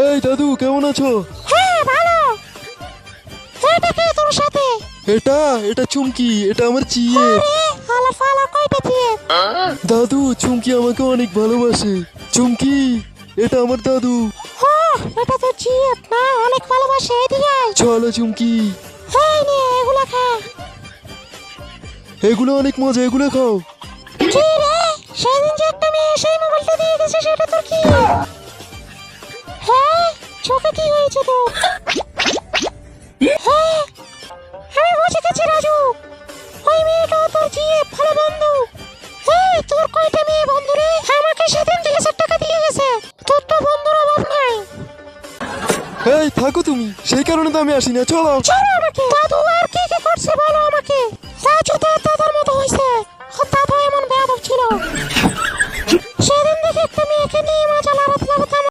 এই দাদু কেমন আছো? হ্যাঁ ভালো। এটা কে তোর সাথে। এটা এটা চুমকি এটা আমার চিয়ে। ফালা কয়টা দিয়ে দাদু চুমকি আমাকে অনেক ভালোবাসে। চুমকি এটা আমার দাদু। ও এটা তো জিএফ না অনেক ভালোবাসে এদিকে চলো চুমকি। নে এগুলা খা। এগুলো অনেক মজা এগুলো খাও। কি রে কি হয়েছে হ্যাঁ। আমি বুঝে গেছি রাজু। ওই মেয়েটা তোর জিয়ে ভালো বন্ধু। হ্যাঁ তোর কয়টা মেয়ে বন্ধু রে? আমাকে সেদিন দুই হাজার টাকা দিয়ে গেছে। তোর তো বন্ধুর অভাব নাই। এই থাকো তুমি। সেই কারণে তো আমি আসি না চলো। চলো আমাকে। দাদু আর